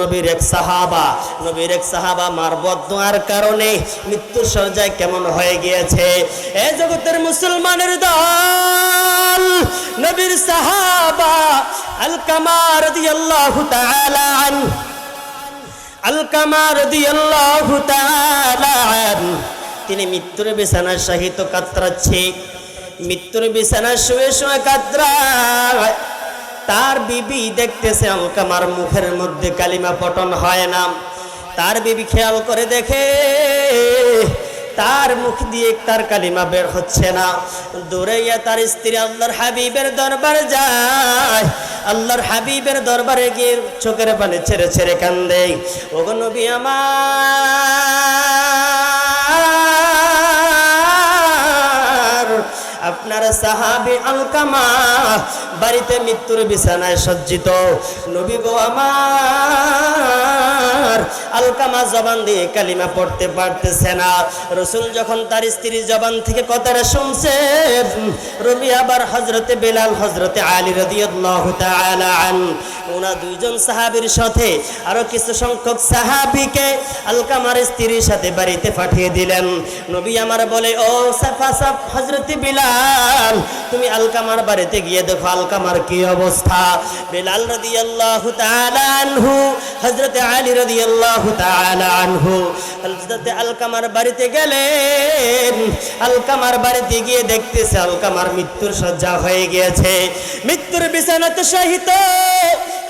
নবীর এক সাহাবা, নবীর এক সাহাবা মার বদোয়ার কারণে মৃত্যুর সজ্জায় কেমন হয়ে গিয়েছে? এ জগতের মুসলমানের দল, নবীর সাহাবা আল কামার রাদিয়াল্লাহু তাআলা আন আল কামার রাদিয়াল্লাহু তাআলা আন। তিনি মৃত্যুর বিছানায় শাহিত কাতরাচ্ছে, মৃত্যুর বিছানায় শুয়ে শুয়ে কাতরায়। তার বিবি দেখতেছে আলকামার মুখের মধ্যে কালিমা পটন হয় না। তার বিবি খেয়াল করে দেখে, তার মুখ দিয়ে তার কালিমা বের হচ্ছে না। দূরে গিয়ে তার স্ত্রী আল্লাহর হাবিবের দরবার যায়। আল্লাহর হাবিবের দরবারে গিয়ে চোখের পানি ছেড়ে ছেড়ে কান্দে। ওগো নবী আমার আপনার সাহাবি আলকামা বাড়িতে মৃত্যুর বিছানায় সজ্জিত। নবী গো আমার, আলকামা জবান দিয়ে কালিমা পড়তে পারতেছে না। রসুল যখন তার স্ত্রীর জবান থেকে কথাটা শুনছে, রবি আবার হজরতে বেলাল হজরতে আলী আন ওনা দুইজন সাহাবীর সাথে আরও কিছু সংখ্যক সাহাবিকে আলকামার স্ত্রীর সাথে বাড়িতে পাঠিয়ে দিলেন। নবী আমার বলে, ও সাফা সাফ হজরতে বিলাল তুমি আলকামার বাড়িতে গিয়ে দেখো আলকামার কি অবস্থা। বেলাল রদি তাআলা আনহু, হযরতে আলী রদি তাআলা আনহু, হযরতে আলকামার বাড়িতে গেলেন। আলকামার বাড়িতে গিয়ে দেখতেছে আলকামার মৃত্যুর শয্যা হয়ে গিয়েছে। মৃত্যুর বিছানাতে শাহিত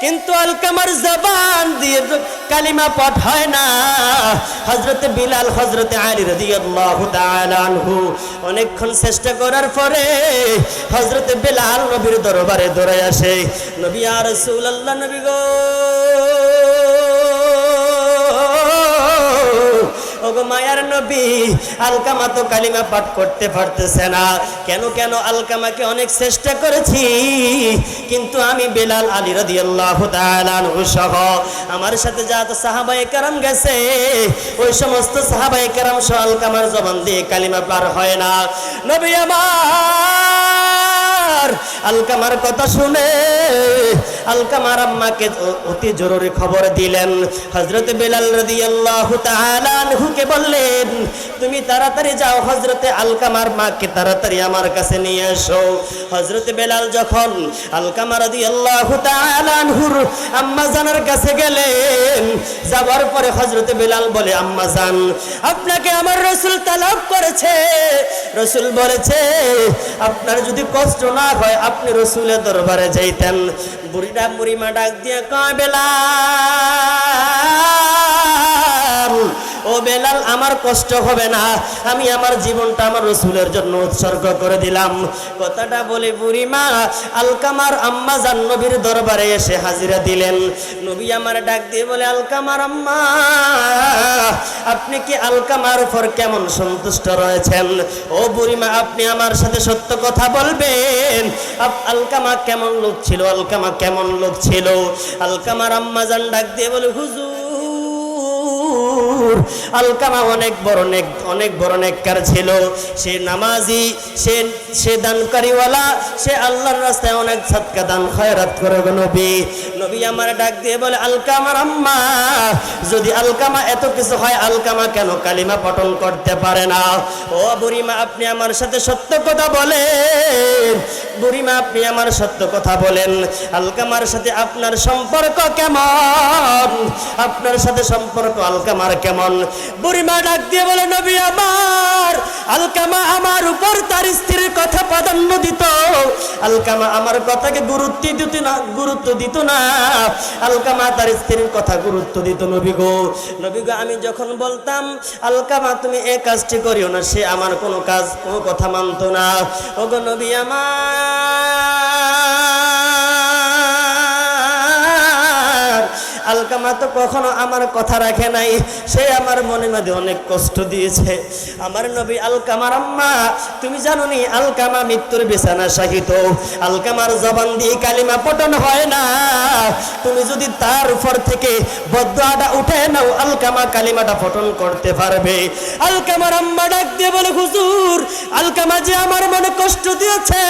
কিন্তু আলকামার জবান দিয়ে কালিমা পাঠ হয় না। হজরতে বিলাল হজরতে আলী রাজি তাআলা আনহু অনেকক্ষণ চেষ্টা করার পরে হজরতে বিলাল নবীর দরবারে দৌড়ে আসে। নবী আর রাসূলুল্লাহ, নবী গো ওগো মায়ার নবী, আলকামা তো কালিমা পাঠ করতে পারতেছে না। কেন কেন আলকামাকে অনেক চেষ্টা করেছি, কিন্তু আমি বেলাল আলী রাদিয়াল্লাহু তাআলা আনহু সহ আমার সাথে যা তো সাহাবায়ে কেরাম গেছে, ওই সমস্ত সাহাবায়ে কেরাম সহ আলকামার জবান দিয়ে কালিমা পার হয় না। নবী আমার আলকামার কথা শুনে আলকামার আম্মাকে অতি জরুরি খবর দিলেন। হজরত বেলাল রাদিয়াল্লাহু তাআলা আনহুকে বললেন, তুমি তাড়াতাড়ি যাও হজরতে আলকামার মাকে তাড়াতাড়ি আমার কাছে নিয়ে এসো। হজরত বেলাল যখন আলকামা রাদিয়াল্লাহু তাআলা আনহুর আম্মা জানার কাছে গেলেন, যাওয়ার পরে হজরত বেলাল বলে, আম্মা জান, আপনাকে আমার রসুল তালাব করেছে। রসুল বলেছে, আপনার যদি কষ্ট না হয় আপনি রসুলের দরবারে যাইতেন। বুড়িটা বুড়িমা ডাক দিয়ে কয় বেলাল ও বেলাল, আমার কষ্ট হবে না। আমি আমার জীবনটা আমার রসুলের জন্য উৎসর্গ করে দিলাম। কথাটা বলে বুড়িমা আলকামার আম্মা জান নবীর দরবারে এসে হাজিরা দিলেন। নবী আমার ডাক দিয়ে বলে, আলকামার আম্মা, আপনি কি আলকামার উপর কেমন সন্তুষ্ট রয়েছেন? ও বুড়িমা আপনি আমার সাথে সত্য কথা বলবেন? আলকামা কেমন লোক ছিল? আলকামা কেমন লোক ছিল? আলকামার আম্মা জান ডাক দিয়ে বলে, হুজুর আলকামা অনেক বড় নেক, অনেক বড় নেককার ছিল। সে নামাজি, সে সে দানকারীওয়ালা, সে আল্লাহর রাস্তায় অনেক সৎকা দান, খয়রাত করে গো নবী। নবী আমার ডাক দিয়ে বলে আলকামার আম্মা যদি আলকামা এত কিছু হয়, আলকামা কেন কালিমা পঠন করতে পারে না? ও বুড়িমা, আপনি আমার সাথে সত্য কথা বলেন। বুড়িমা, আপনি আমার সত্য কথা বলেন। আলকামার সাথে আপনার সম্পর্ক কেমন? আপনার সাথে সম্পর্ক আলকামার কেমন? বুড়িমা ডাক দিয়ে বলে, নবী আমার, আলকামা আমার উপর তার স্ত্রীর কথা প্রাধান্য দিত। আলকামা আমার কথাকে গুরুত্ব দিত না, গুরুত্ব দিত না। আলকামা তার স্ত্রীর কথা গুরুত্ব দিত, নবী গো। নবী গো, আমি যখন বলতাম, আলকামা, তুমি এ কাজটি করিও না, সে আমার কোনো কাজ, কোনো কথা মানতো না। ওগো নবী আমার আলকামা তো কখনো আমার কথা রাখে নাই। সে আমার মনে মধ্যে অনেক কষ্ট দিয়েছে। আমার নবী আলকামার, আম্মা, তুমি জানো নি আলকামা মৃত্যুর বিছানা শাহিত। আলকামার জবান দিয়ে কালিমা পটন হয় না। তুমি যদি তার উপর থেকে বদ্দাটা উঠে নাও, আলকামা কালিমাটা পটন করতে পারবে। আলকামার আম্মা ডাক দিয়ে বলে, হুজুর, আলকামা যে আমার মনে কষ্ট দিয়েছে,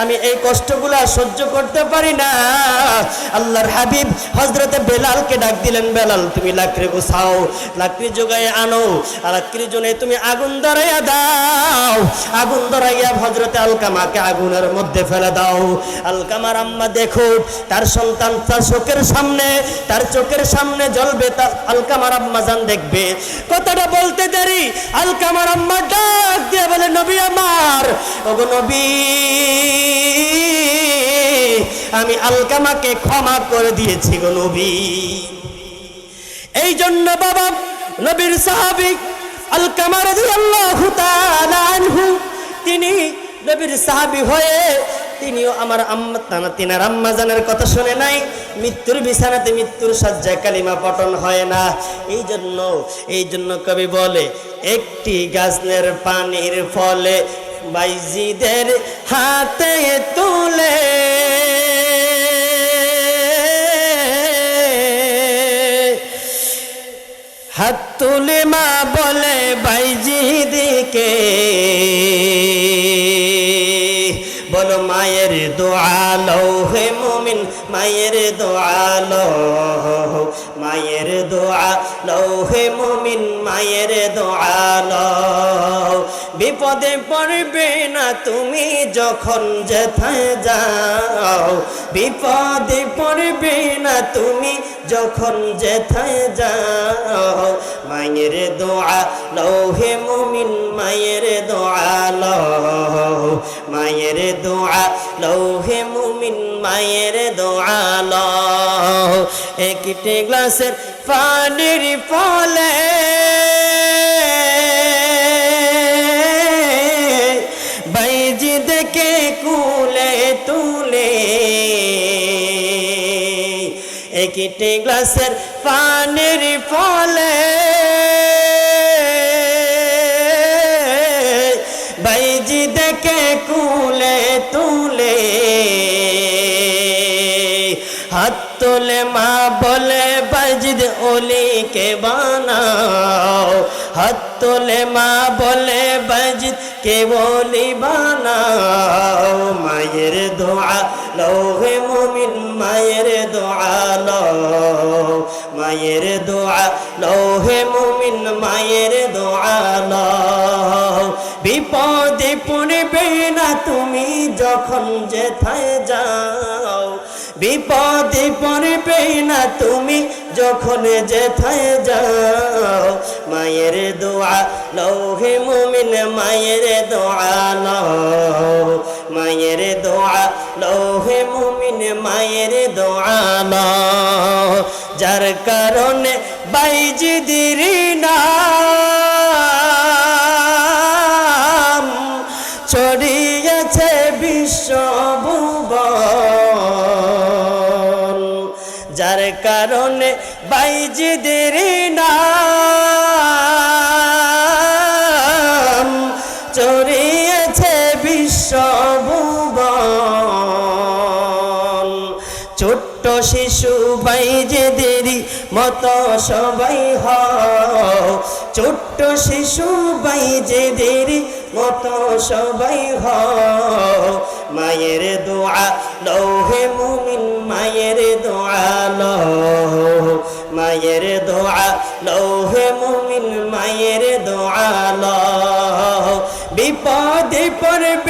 আমি এই কষ্টগুলা সহ্য করতে পারি না। আল্লাহর হাবিব হজরতে বেলালকে ডাক দিলেন, বেলাল, তুমি লাকড়ি গুছাও, লাকড়ি জোগায় আনো লাকড়ি জনে তুমি আগুন ধরাইয়া দাও, আগুন ধরাইয়া হজরতে আলকামাকে আগুনের মধ্যে ফেলে দাও। আলকামার আম্মা দেখো, তার সন্তান তার চোখের সামনে, তার চোখের সামনে জ্বলবে তার আলকামার আম্মা জান দেখবে। কথাটা বলতে দেরি, আলকামার আম্মা ডাক দিয়ে বলে, নবী আমার, ওগো নবী আমি আলকামাকে ক্ষমা করে দিয়েছি গো নবী। এই জন্য বাবা নবীর সাহাবিক আলকামা রাদিয়াল্লাহু তাআলা আনহু, তিনি নবীর সাহাবী হয়ে তিনিও আমার আম্মা তানা তিনার আম্মা জানের কথা শুনে নাই, মৃত্যুর বিছানাতে মৃত্যুর সজ্জায় কালিমা পটন হয় না। এই জন্য এই জন্য কবি বলে, একটি গাছনের পানির ফলে বাইজিদের হাতে তুলে হাত তুলে মা বলে, বাইজি দিকে। বলো, মায়ের দোয়ালো হে মুমিন, মায়ের দোয়ালো মায়ের দোয়ালো হে মুমিন, মায়ের দোয়ালো বিপদে পড়বে না তুমি যখন যেথায় যাও। বিপদে পড়বে না তুমি যখন যেথায় যাও। মায়ের দোয়া লৌহে মুমিন, মায়ের দোয়া লও। মায়ের দোয়া লৌহে মুমিন, মায়ের দোয়া লও। একটি গ্লাসের পানির ফলে একটি গ্লাসের পানির ফলে বাইজি দেখে কুলে তুলে হাত তোলে মা বলে বাজিদ ওলিকে বানাও। হাত তোলে মা বলে বাজিদ কে বলি বানাও, মায়ের দোয়া লৌহে মুমিন, মায়ের দোয়া লও, মায়ের দোয়া লৌহে মুমিন, মায়ের দোয়া লও। বিপদে পড়বে না তুমি যখন যেথায় যাও। বিপদে পড়বে না তুমি যখন যেথায় যাও। মায়ের দোয়া লৌহে মুমিন, মায়ের দোয়া লও মায়ের দোয়া লৌহে মুমিন, মায়ের দোয়া লও যার কারণে বাইজি দিরি কারণে বাইজিদের নাম। চড়িয়েছে বিশ্বভুবন ছোট্ট শিশু বাইজেদেরই মতো সবাই হও। ছোট্ট শিশু বাইজেদেরই মতো সবাই হ মায়ের দোয়া লৌহে মুমিন, মায়ের দোয়া লও। মায়ের দোয়া লৌহে মুমিন, মায়ের দোয়া লহ বিপদে পড়বে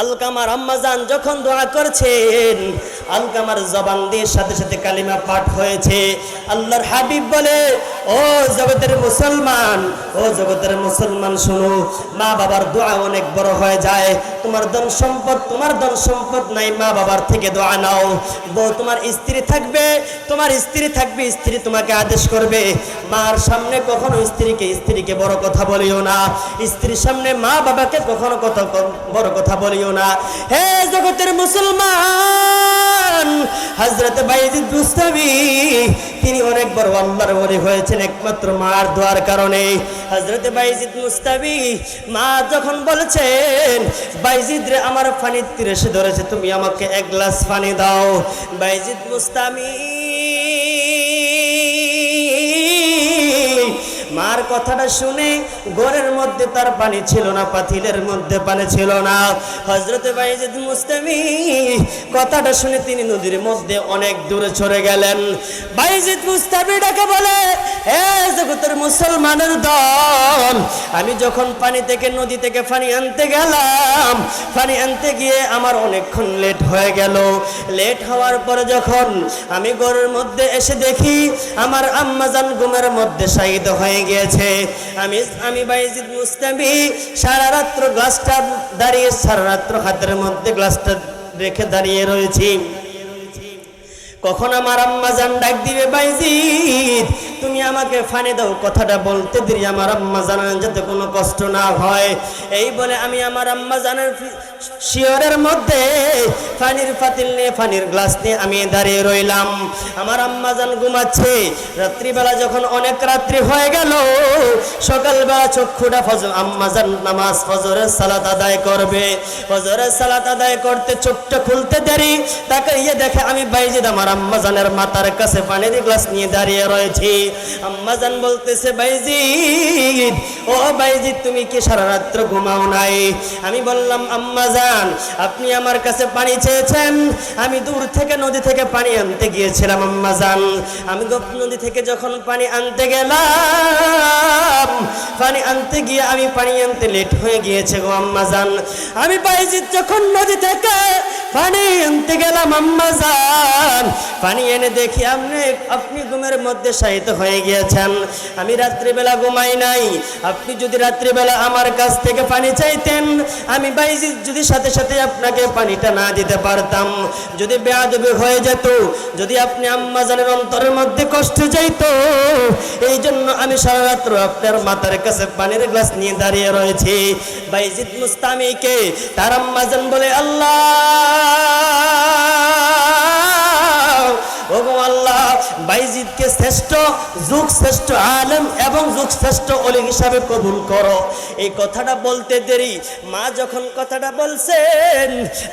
আলকামার আম্মাজান যখন দোয়া করছেন, আলকামার জবান দিয়ে সাথে সাথে কালিমা পাঠ হয়েছে। আল্লাহর হাবিব বলে, ও জগতের মুসলমান, ও জগতের মুসলমান শুনো মা বাবার দোয়া অনেক বড় হয়ে যায়। তোমার ধন সম্পদ, তোমার ধন সম্পদ নাই মা বাবার থেকে দোয়া নাও। বউ, তোমার স্ত্রী থাকবে, তোমার স্ত্রী থাকবে, স্ত্রী তোমাকে আদেশ করবে। মার সামনে কখনো স্ত্রীকে স্ত্রীকে বড় কথা বলিও না। স্ত্রীর সামনে মা বাবাকে কখনো কথা বড় কথা বলিও না। হে জগতের মুসলমান হজরত বাইজিদ বুস্তাবি তিনি অনেক বড় আল্লাহর ওলি হয়েছেন একমাত্র মার দোয়ার কারণে। হজরত বাইজিদ মুস্তাবি মা যখন বলেছেন বাইজিদ রে আমার পানির তীরে এসে ধরেছে, তুমি আমাকে এক গ্লাস পানি দাও। বাইজিদ মুস্তামি মার কথাটা শুনে ঘরের মধ্যে তার পানি ছিল না পাতিলের মধ্যে পানি ছিল না। হজরতে বাইজিদ মুস্তামি কথাটা শুনে তিনি নদীর মধ্যে অনেক দূরে চলে গেলেন। বাইজিদ মুস্তামি ডাকে বলে, এ জগতের মুসলমানের দল, আমি যখন পানি থেকে, নদী থেকে পানি আনতে গেলাম, পানি আনতে গিয়ে আমার অনেকক্ষণ লেট হয়ে গেল। লেট হওয়ার পরে যখন আমি ঘরের মধ্যে এসে দেখি, আমার আম্মাজান গুমের মধ্যে শাহিদ হয়ে গিয়েছে। আমি আমি বাইজিদ মুস্তামি সারা রাত্র গ্লাসটা দাঁড়িয়ে, সারা রাত্র হাতের মধ্যে গ্লাসটা রেখে দাঁড়িয়ে রয়েছি। কখন আমার আম্মা জান ডাক দিবে বাইজিদ তুমি আমাকে ফানে দাও, কথাটা বলতে দিই আমার আম্মা জানান যাতে কোনো কষ্ট না হয়। এই বলে আমি আমার আম্মা জানের শিয়রের মধ্যে ফানির পাতিল নিয়ে ফানির গ্লাস নিয়ে আমি দাঁড়িয়ে রইলাম। আমার আম্মা জান ঘুমাচ্ছে। রাত্রিবেলা যখন অনেক রাত্রি হয়ে গেল, সকালবেলা চক্ষুটা ফজর আম্মা জান নামাজ ফজরের সালাত আদায় করবে। ফজরের সালাত আদায় করতে চোখটা খুলতে দেরি। তাকে ইয়ে দেখে আমি বাইজিদ, আমার আম্মাজানের মাথার কাছে পানির গ্লাস নিয়ে দাঁড়িয়ে রয়েছি। আম্মাজান বলতেছে, বাইজিদ, ও বাইজিদ, তুমি কি সারা রাত্র ঘুমাও নাই? আমি বললাম আম্মাজান আপনি আমার কাছে পানি চেয়েছেন। আমি দূর থেকে নদী থেকে পানি আনতে গিয়েছিলাম আম্মাজান আমি গোপ নদী থেকে যখন পানি আনতে গেলাম, পানি আনতে গিয়ে আমি পানি আনতে লেট হয়ে গিয়েছে গো আম্মাজান আমি বাইজিদ যখন নদী থেকে পানি আনতে গেলাম আম্মাজান পানি এনে দেখি আপনি আপনি ঘুমের মধ্যে শায়িত হয়ে গিয়েছেন। আমি রাত্রিবেলা ঘুমাই নাই। আপনি যদি রাত্রিবেলা আমার কাছ থেকে পানি চাইতেন, আমি বাইজি যদি সাথে সাথে আপনাকে পানিটা না দিতে পারতাম। যদি বেয়াদবি হয়ে যেত, যদি আপনি আম্মাজানের অন্তরের মধ্যে কষ্ট যাইত এই জন্য আমি সারা রাত্র আপনার মাথার কাছে পানির গ্লাস নিয়ে দাঁড়িয়ে রয়েছি। বাইজিদ মুস্তামিকে তার আম্মাজান বলে, আল্লাহ, ওগো আল্লাহ, বাইজিদকে শ্রেষ্ঠ, যুগ শ্রেষ্ঠ আলেম এবং যুগ শ্রেষ্ঠ অলি হিসাবে কবুল করো। এই কথাটা বলতে দেরি। মা যখন কথাটা বলছেন,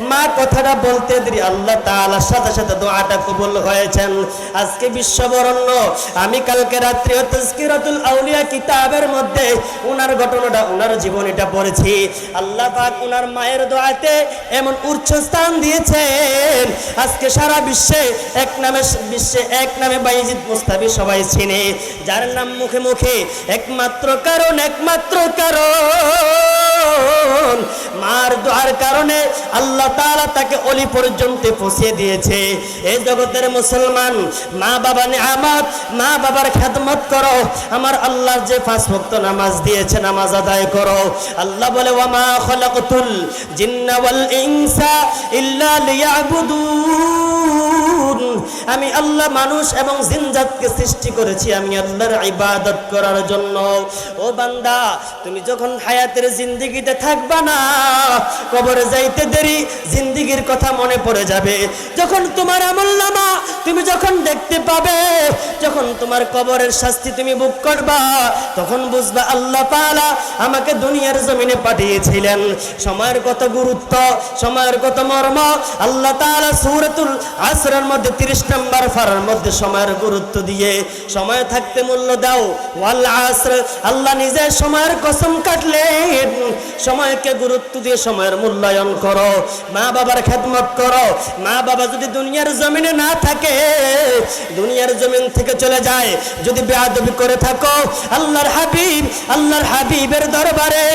মা, কথাটা বলতে দেরি। আল্লাহ তাআলার সাথে সাথে দোয়াটা কবুল হয়েছেন। আজকে বিশ্ববরণ্য। আমি কালকে রাত্রি তাজকিরাতুল আউলিয়া কিতাবের মধ্যে ওনার ঘটনাটা ওনার জীবনীটা পড়েছি। আল্লাহ পাক ওনার মায়ের দোয়াতে এমন উচ্চ স্থান দিয়েছেন। আজকে সারা বিশ্বে এক নামে, বিশ্বে এক নামে বাইজিদ মুস্তাবি সবাই চিনে। যার নাম মুখে মুখে, একমাত্র কারণ একমাত্র কারণ মার দোয়ার কারণে আল্লাহ তাআলা তাকে অলি পর্যন্ত পৌঁছে দিয়েছে। এই জগতের মুসলমান, মা বাবা মা বাবার খেদমত করো। আমার আল্লাহ যে পাঁচ ভক্ত নামাজ দিয়েছে, নামাজ আদায় করো। আল্লাহ বলে আমি আল্লাহ মানুষ এবং জিনজাতকে সৃষ্টি করেছি, আমি আল্লাহর ইবাদত করার জন্য। ও বান্দা, তুমি যখন হায়াতের জিন্দিগিতে থাকবা না। কবরে যাইতে দেরি, জিন্দিগির কথা মনে পড়ে যাবে। যখন তোমার আমল নামা তুমি যখন দেখতে পাবে, যখন তোমার কবরের শাস্তি তুমি বুক করবা, তখন বুঝবা আল্লাহ পালা আমাকে দুনিয়ার জমিনে পাঠিয়েছিলেন। সময়ের কত গুরুত্ব, সময়ের কত মর্ম, আল্লাহ তাআলা সূরাতুল আসরের মধ্যে 30 নম্বর ফারার মধ্যে সময়ের গুরুত্ব দিয়ে, সময় থাকতে মূল্য দাও। ওয়াল আসর, আল্লাহ নিজে সময়ের কসম কাটলেন। সময়কে গুরুত্ব দিয়ে সময়ের মূল্যায়ন করো। মা বাবার খেদমত করো। মা বাবা যদি দুনিয়ার জমিনে না থাকে, দুনিয়ার জমিন থেকে চলে যায়। যদি বেয়াদবি করে থাকো, আল্লাহর হাবিব, আল্লাহর হাবিবের দরবারে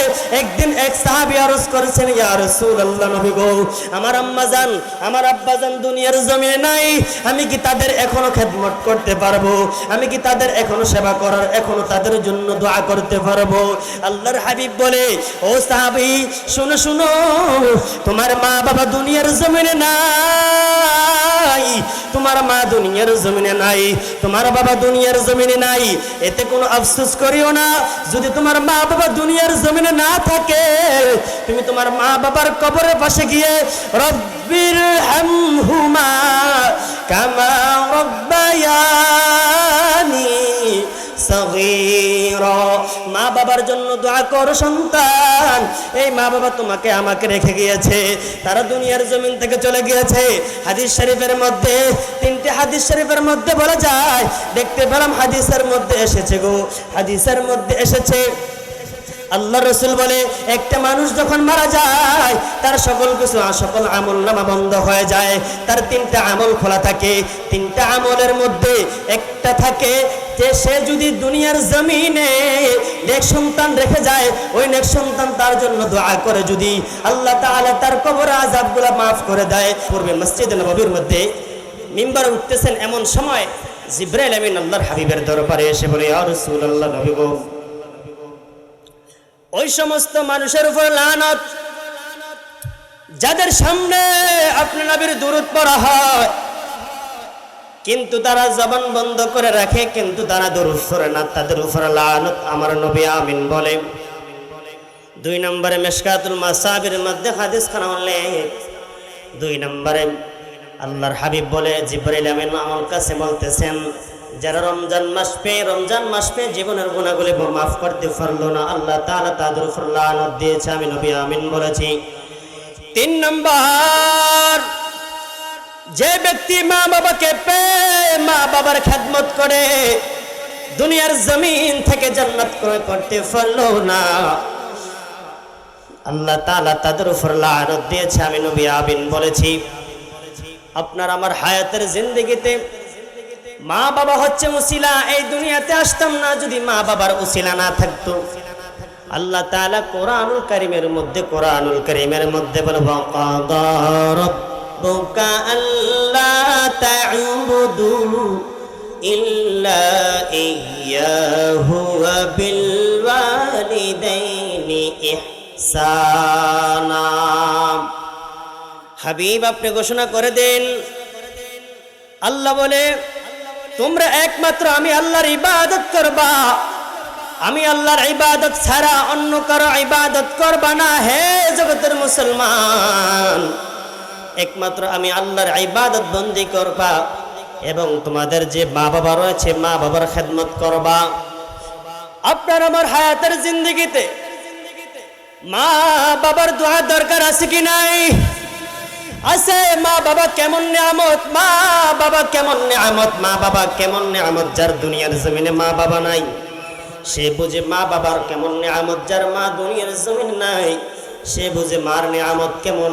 একদিন এক সাহাবী আরজ করেছেন, ইয়া রাসূলুল্লাহ নবী গো, আমার আম্মা জান আমার আব্বা জান দুনিয়ার জমিনে নাই। আমি কি তাদের এখনও খেদমত করতে পারব? আমি কি তাদের এখনও সেবা করার, এখনও তাদের জন্য দোয়া করতে পারব? আল্লাহর হাবিব বলে, ও সাহাবী শুনো শুনো, তোমার মা বাবা দুনিয়ার জমিনে নাই। তোমার মা দুনিয়ার জমিনে নাই, তোমার বাবা দুনিয়ার জমিনে নাই। এতে কোনো আফসোস করিও না, যদি তোমার মা বাবা দুনিয়ার জমিনে না থাকে, তুমি তোমার মা বাবার কবরের পাশে গিয়ে, রব্বির হামহুমা কামা রব্বায়া মা বাবার জন্য দোয়া কর সন্তান। এই মা বাবা তোমাকে আমাকে রেখে গিয়েছে। তারা দুনিয়ার জমিন থেকে চলে গিয়েছে। হাদিস শরীফের মধ্যে, তিনটি হাদিস শরীফের মধ্যে বলা যায়, দেখতে পেলাম হাদিসের মধ্যে এসেছে গো। হাদিসের মধ্যে এসেছে। আল্লাহ রসুল বলে, একটা মানুষ যখন মারা যায়, তার সকল কিছু, সকল আমল নামা বন্ধ হয়ে যায়। তার তিনটা আমল খোলা থাকে। তিনটা আমলের মধ্যে একটা থাকে যে সে যদি দুনিয়ার জমিনে নেক সন্তান রেখে যায়, ওই নেক সন্তান তার জন্য দোয়া করে যদি আল্লাহ তাআলা তার কবর আজাবগুলো মাফ করে দেয়। পূর্বে মসজিদ নববীর মধ্যে মিম্বার উঠতেছেন এমন সময় জিব্রাইল আমিন আল্লাহর হাবিবের দরবারে এসে বলে রাসূলুল্লাহ, নবী ওই সমস্ত মানুষের উপর লানত। যাদের সামনে আপনার নবীর দূরত পড়া হয় কিন্তু তারা জবান বন্ধ করে রাখে, কিন্তু তারা দরুদ করে না। তাদের উপর আমার নবী, আমিন বলে। দুই নম্বরে মেশকাতুল মাসাবির মধ্যে হাদিস খানা দুই নম্বরে আল্লাহর হাবিব বলে, জিব্রাইল আমিন আমার কাছে বলতেছেন, যারা রমজান মাস পেয়ে, রমজান মাস পেয়ে জীবনের গুণাগুলি মাফ করতে পারল না। আল্লাহ তাআলা তাদের উপর লানত দিয়েছে, আমি নবী, আমিন বলেছি। তিন নম্বর যে ব্যক্তি মা বাবাকে পেয়ে মা বাবার খেদমত করে, দুনিয়ার জমিন থেকে জান্নাত ক্রয় করতে পারল না। আল্লাহ তাআলা তাদের উপর লানত দিয়েছে, আমি নবী আমিন বলেছি। আপনার আমার হায়াতের জিন্দগিতে মা বাবা হচ্ছে উসিলা, এই দুনিয়াতে আসতাম না যদি মা বাবার উসিলা না থাকতো। আল্লাহ তাআলা কোরআনুল কারীমের মধ্যে, কোরআনুল কারীমের মধ্যে বলব তা'বুদু ইল্লা ইয়্যাহু ওয়া বিল ওয়ালিদাইনি ইহসানা। হাবিব, আপনি ঘোষণা করে দেন। আল্লাহ বলে, তোমরা একমাত্র আমি আল্লাহর ইবাদত করবা। আমি আল্লাহর ইবাদত ছাড়া অন্য কারও ইবাদত করবা না, হে জগতের মুসলমান। একমাত্র আমি আল্লাহর ইবাদত বন্দি করবা এবং তোমাদের যে মা বাবা রয়েছে মা বাবার খেদমত করবা। আপনার আমার হায়াতের জিন্দগিতে মা বাবার দোয়া দরকার আছে কি নাই? আছে মা বাবা কেমন নিয়ামত? মা বাবা কেমন নিয়ামত? মা বাবা কেমন নিয়ামত যার দুনিয়ার জমিনে মা বাবা নাই? সে বুঝে মা বাবার কেমন নিয়ামত যার মা দুনিয়ার জমিন নাই? সে বুঝে মার নিয়ামত কেমন?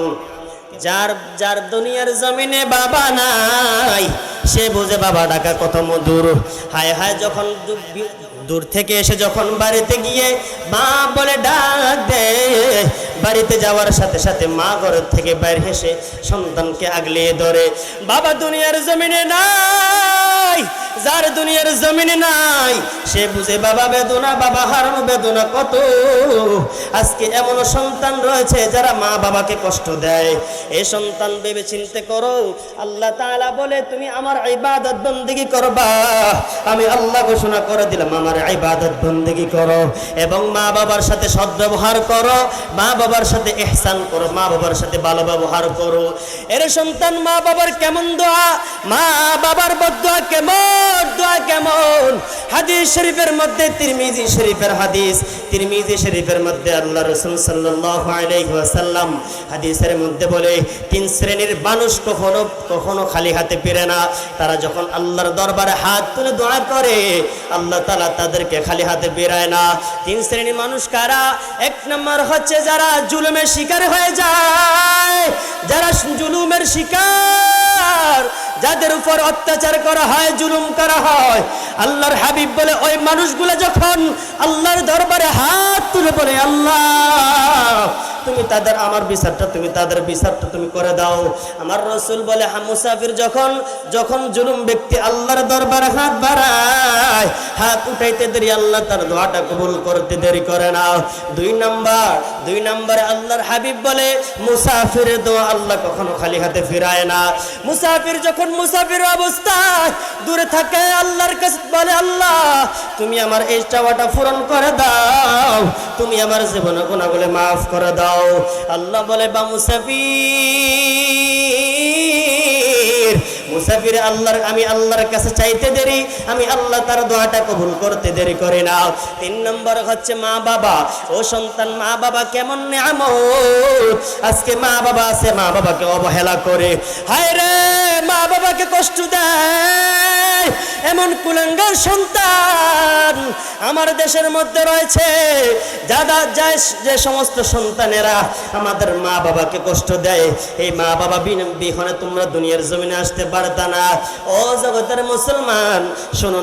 যার যার দুনিয়ার জমিনে বাবা নাই, সে বুঝে বাবা ডাকা কত মধুর। হায় হায়, যখন দূর থেকে এসে যখন বাড়িতে গিয়ে মা বলে, ডাক দে বাড়িতে যাওয়ার সাথে সাথে মা ঘরের থেকে বাইরে এসে সন্তানকে আগলিয়ে ধরে, বাবা দুনিয়ার জমিনে নাই, যার দুনিয়ার জমিনে নাই, সে বুঝে বাবা বেদনা, বাবা হারানো বেদনা কত। আজকে এমন সন্তান রয়েছে যারা মা বাবাকে কষ্ট দেয়। এ সন্তান ভেবে চিন্তে করো, আল্লাহ তাআলা বলে, তুমি আমার ইবাদত বন্দেগি করবা। আমি আল্লাহ ঘোষণা করে দিলাম, আমার ইবাদত বন্দেগি করো এবং মা বাবার সাথে সদ্ব্যবহার করো। মা বাবার সাথে ইহসান করো, মা বাবার সাথে ভালো ব্যবহার করো। এর সন্তান, মা বাবার কেমন দোয়া? মা বাবার বদোয়া কেমন, দোয়া কেমন? হাদিস শরীফের মধ্যে, তিরমিজি শরীফের হাদিস, তিরমিজি শরীফের মধ্যে আল্লাহ রসুল ওয়াসাল্লাম হাদিসের মধ্যে বলে, তিন শ্রেণির মানুষ কখনো কখনো খালি হাতে ফিরে না। তারা যখন আল্লাহর দরবারে হাত তুলে দোয়া করে, আল্লাহ তাআলা তাদেরকে খালি হাতে বেরায় না। তিন শ্রেণির মানুষ কারা? এক নম্বর হচ্ছে যারা জুলুমের শিকার হয়ে যায় যারা জুলুমের শিকার যাদের উপর অত্যাচার করা হয়, জুলুম করা হয়, আল্লাহর হাবিব বলে, ওই মানুষগুলো যখন আল্লাহর দরবারে হাত তুলে বলে, আল্লাহ, তুমি তাদের, আমার বিচারটা তুমি, তাদের বিচারটা তুমি করে দাও। আমার রসুল বলে হা মুসাফির যখন যখন জুলুম ব্যক্তি আল্লাহর দরবারে হাত বাড়ায়, হাত উঠাইতে দেরি, আল্লাহ তার দোয়াটা কবুল করতে দেরি করে না। দুই নাম্বার, দুই নাম্বারে আল্লাহর হাবিব বলে, মুসাফিরের দোয়া আল্লাহ কখনো খালি হাতে ফিরায় না। মুসাফির যখন মুসাফির অবস্থায় দূরে থাকে, আল্লাহর কাছে বলে, আল্লাহ, তুমি আমার এই চাওয়াটা পূরণ করে দাও। তুমি আমার জীবনে গুণাগুলি মাফ করে দাও। আল্লাহ বলে, বা মুসাফির মুসাফির আল্লাহর, আমি আল্লাহর কাছে চাইতে দেরি, আমি আল্লাহ তার দোয়াটা কবুল করতে দেরি করে না তিন নম্বর হচ্ছে মা বাবা। ও সন্তান, মা বাবা কেমন নেয়ামত? আজকে মা বাবা আছে, মা বাবাকে অবহেলা করে। হায় রে, মা বাবাকে কষ্ট দেয়। এমন কুলাঙ্গার সন্তান আমার দেশের মধ্যে রয়েছে। যারা যায় যে সমস্ত সন্তানেরা আমাদের মা বাবাকে কষ্ট দেয়। এই মা বাবা বিহনে তোমরা দুনিয়ার জমিনে আসতে পারতা না। ও জগতের মুসলমান শোনো